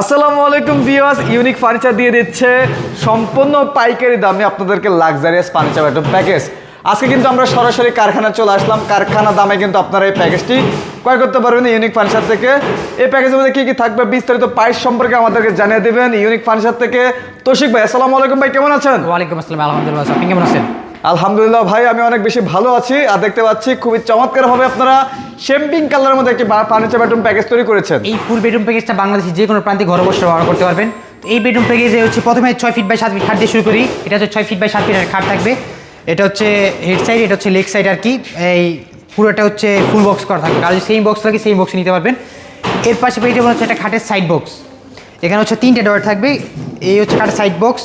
আসসালামু আলাইকুম viewers unique furniture দিয়ে দিচ্ছে সম্পূর্ণ পাইকারি দামে আপনাদেরকে লাক্সারিয়াস ফার্নিচার একটা প্যাকেজ আজকে কিন্তু আমরা সরাসরি কারখানা চলে আসলাম। কারখানা দামে কিন্তু আপনারা এই প্যাকেজটি ক্রয় করতে পারবেন ইউনিক ফার্নিচার থেকে। এই প্যাকেজের মধ্যে কী কী থাকবে বিস্তারিত প্রাইস সম্পর্কে আমাদেরকে জানিয়ে দেবেন। ইউনিক ফার্নিচার থেকে। তৌশিক ভাই, আসসালামু আলাইকুম ভাই, কেমন আছেন? ওয়ালাইকুম আসসালাম, আলহামদুলিল্লাহ, আপনি কেমন আছেন? আলহামদুলিল্লাহ ভাই, আমি অনেক বেশি ভালো আছি। আর দেখতে পাচ্ছি খুবই চমৎকার ভাবে আপনারা শেম্পিং কালারের মধ্যে একটি ফার্নিচার বেডরুম প্যাকেজ তৈরি করেছেন। এই ফুল বেডরুম প্যাকেজটা বাংলাদেশের যে কোনো প্রান্তে ঘরে বসে ব্যবহার করতে পারবেন। তো এই বেডরুম প্যাকেজে হচ্ছে প্রথমে ছয় ফিট বাই সাত ফিট খাট দিয়ে শুরু করি। এটা হচ্ছে ছয় ফিট বাই সাত ফিটের খাট থাকবে। এটা হচ্ছে হেড সাইড এটা হচ্ছে লেগ সাইড আর কি। এই পুরোটা হচ্ছে ফুল বক্স করা থাকবে। আর সেম বক্স লাগে সেই বক্স নিতে পারবেন। এর পাশে পেয়ে যাবেন হচ্ছে একটা খাটের সাইড বক্স এখানে হচ্ছে তিনটে ডয়ার থাকবে। এই হচ্ছে খাটের সাইড বক্স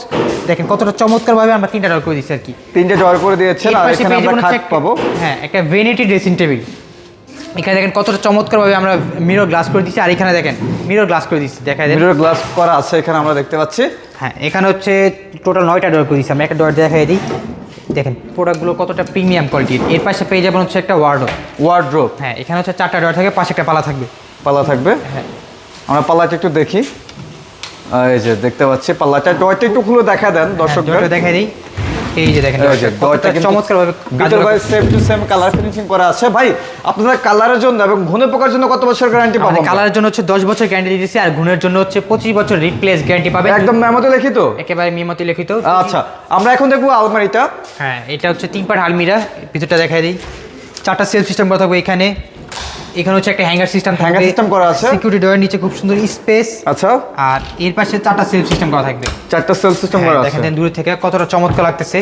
দেখেন কতটা চমৎকারভাবে আমরা তিনটা ডয়ার করে দিচ্ছি আর কি। তিনটে জয় করে দিয়েছেন আর এখানে আমরা খাট পাবো। হ্যাঁ একটা ভেনিটি ড্রেসিং টেবিল এখানে দেখেন কতটা চমৎকারভাবে আমরা মিরর গ্লাস করে দিচ্ছি আর এখানে দেখেন মিরর গ্লাস করে দিচ্ছি দেখা যায় মিরর গ্লাস করা আছে এখানে আমরা দেখতে পাচ্ছি। হ্যাঁ এখানে হচ্ছে টোটাল নয়টা ডোর করে দিচ্ছি আমরা একটা ডোর দেখাই দিই। দেখেন প্রোডাক্টগুলো কতটা প্রিমিয়াম কোয়ালিটির এর পাশে পেয়ে যাবেন হচ্ছে একটা ওয়ার্ডো ওয়ার্ড্রোপ হ্যাঁ এখানে হচ্ছে চারটা ডোর থাকে পাশে একটা পালা থাকবে। পালা থাকবে। হ্যাঁ। আমরা পাল্লাটা একটু দেখি। এই যে দেখতে পাচ্ছি পাল্লাটা। ডয়টা একটু খুলে দেখা দেন দর্শকদের। ডোরটা দেখাই দিই। এই যে দেখেন চমৎকারভাবে ভিতর same to same colour finishing করা আছে। ভাই আপনাদের কালারের জন্য এবং পোকার জন্য কত বছর গ্যারান্টি পাবো আমাদের আমরা? কালারের জন্য হচ্ছে দশ বছর গ্যারান্টি দিতেছি আর জন্য হচ্ছে পঁচিশ বছর রিপ্লেস গ্যারান্টি পাবেন। একদম মেমোতে লিখিত? একেবারে মিমতি লিখিত। আচ্ছা আমরা এখন দেখব আলমারিটা। হ্যাঁ এটা হচ্ছে তিন পার্ট আলমিরা। ভিতরটা দেখাই দিই। চারটা সেলফ সিস্টেম করা থাকবে এখানে। এখানে হচ্ছে একটা হ্যাঙ্গার সিস্টেম থাকবে। Hanger system করা আছে। সিকিউরিটি ডোর নিচে খুব সুন্দর স্পেস। আচ্ছা। আর এর পাশে চারটা সেলফ সিস্টেম করা থাকবে। চারটা সেল সিস্টেম হ্যাঁ, করা আছে। দেখেন দূরে থেকে কতটা চমৎকার লাগতেছে।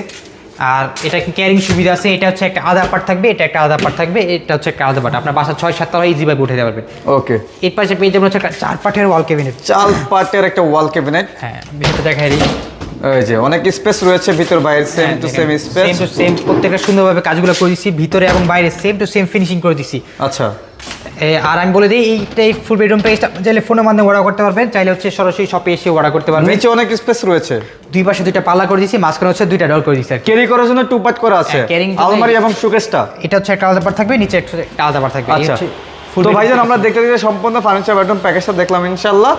আর এটা কি ক্যারিং সুবিধা আছে? এটা হচ্ছে একটা আধা পার্ট থাকবে এটা একটা আধা পার্ট থাকবে এটা হচ্ছে একটা আধা পার্ট আপনার বাসা ছয় সাত তলা ইজি ভাবে উঠে যেতে পারবেন ওকে এর পাশে পেয়ে যাবেন হচ্ছে একটা চার পার্টের ওয়াল ক্যাবিনেট চাল পাটের একটা ওয়াল ক্যাবিনেট হ্যাঁ বিষয়টা দেখাই দিই। এই যে অনেক স্পেস রয়েছে ভিতর বাইরে same to same space same to same প্রত্যেকটা সুন্দরভাবে কাজগুলো করে দিচ্ছি ভিতরে এবং বাইরে সেম টু সেম ফিনিশিং করে দিচ্ছি আচ্ছা। আর আমি বলে দিই এইটা এই ফুল বেডরুম পেজটা চাইলে ফোনের মাধ্যমে অর্ডার করতে পারবেন চাইলে হচ্ছে সরাসরি শপে এসে অর্ডার করতে পারবেন। নিচে অনেক স্পেস রয়েছে। দুই পাশে দুইটা পাল্লা করে দিয়েছি মাঝখানে হচ্ছে দুইটা ডল করে দিয়েছি স্যার ক্যারি করার জন্য টু পার্ট করা আছে। ক্যারিং আলমারি এবং শোকেসটা এটা হচ্ছে একটা আলাদা পার্ট থাকবে নিচে একটা আলাদা পার্ট থাকবে। আচ্ছা। তো ভাইজান আমরা দেখতে দেখতে সম্পূর্ণ ফার্নিচার বেডরুম প্যাকেজটা দেখলাম ইনশাল্লাহ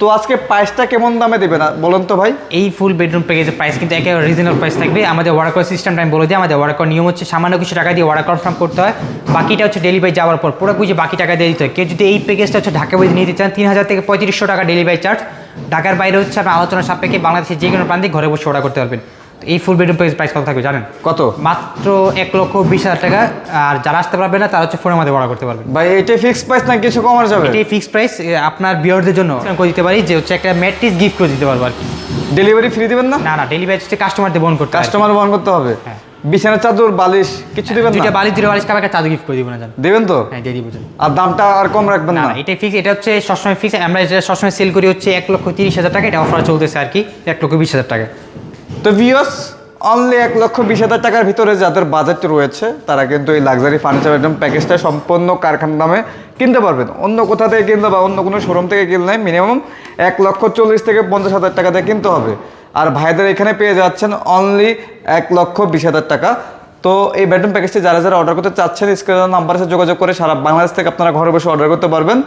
তো আজকে প্রাইসটা কেমন দামে দেবে দেবেন বলুন তো ভাই? এই ফুল বেডরুম প্যাকেজের প্রাইস কিন্তু একেবারে রিজনেবল প্রাইস থাকবে। আমাদের ওয়ার্কার সিস্টেমটা আমি বলে দিই, আমাদের ওয়ার্কর নিয়ম হচ্ছে সামান্য কিছু টাকা দিয়ে ওয়ার্ক কনফার্ম করতে হয়। বাকিটা হচ্ছে ডেলিভারি যাওয়ার পর, পুরো বুঝে বাকি টাকা দিয়ে দিতে হয়। কেউ যদি এই প্যাকেজটা হচ্ছে ঢাকা বই নিতে চান, তিন হাজার থেকে পঁয়ত্রিশশো টাকা ডেলিভারি চার্জ ঢাকার বাইরে হচ্ছে আপনার আলোচনা সাপেক্ষে বাংলাদেশের যে কোনো প্রান্তে ঘরে বসে অর্ডার করতে পারবেন। এই ফুল বেডরুম প্রাইস কত থাকবে জানেন? কত? মাত্র এক লক্ষ বিশ হাজার টাকা। আর যারা আসতে পারবে না তারা হচ্ছে ফোনের মধ্যে অর্ডার করতে পারবে। ভাই এটা ফিক্স প্রাইস না কিছু কমার যাবে? এটাই ফিক্স প্রাইস আপনার বিয়ারদের জন্য করে দিতে পারি যে হচ্ছে একটা ম্যাট্রিক্স গিফট করে দিতে পারব আর কি। ডেলিভারি ফ্রি দিবেন না? না না ডেলিভারি হচ্ছে কাস্টমারদের বহন করতে হয় কাস্টমার বহন করতে হবে। হ্যাঁ। বিছানা চাদর বালিশ কিছু দিবেন দুইটা না? বালিশ দুটো বালিশ কাবার চাদর গিফট করে দিব না জান। দিবেন তো? হ্যাঁ দিয়ে দিব। আর দামটা আর কম রাখবেন না এটাই ফিক্স এটা হচ্ছে সবসময় ফিক্স আমরা এটা সবসময় সেল করি হচ্ছে এক লক্ষ তিরিশ হাজার টাকা এটা অফার চলতেছে আর কি এক লক্ষ বিশ হাজার টাকা। তো ভিওস অনলি এক লক্ষ বিশ হাজার টাকার ভিতরে যাদের বাজেট রয়েছে, তারা কিন্তু এই লাক্সারি ফার্নিচার বেডরুম প্যাকেজটা সম্পূর্ণ কারখানার দামে কিনতে পারবেন। অন্য কোথা থেকে কিনলে বা অন্য কোনো শোরুম থেকে কিনলে মিনিমাম এক লক্ষ চল্লিশ থেকে পঞ্চাশ হাজার টাকা দিয়ে কিনতে হবে। আর ভাইদের এখানে পেয়ে যাচ্ছেন অনলি এক লক্ষ বিশ হাজার টাকা। তো এই বেডরুম প্যাকেজটি যারা যারা অর্ডার করতে চাচ্ছেন স্ক্রিনের নাম্বারের সাথে যোগাযোগ করে সারা বাংলাদেশ থেকে আপনারা ঘরে বসে অর্ডার করতে পারবেন।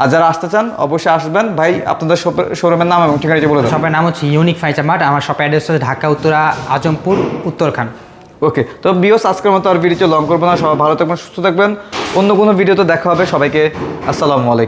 আর যারা আসতে চান অবশ্যই আসবেন। ভাই আপনাদের শোরুমের নাম এবং ঠিকানাটি বলে শপের নাম হচ্ছে ইউনিক ফাইচার মার্ট আমার শপ অ্যাড্রেস হচ্ছে ঢাকা উত্তরা আজমপুর উত্তরখান। ওকে তো বিওস আজকের মতো আর ভিডিও লং করব না। সবাই ভালো থাকবেন সুস্থ থাকবেন। অন্য কোনো ভিডিওতে দেখা হবে। সবাইকে আসসালামু আলাইকুম।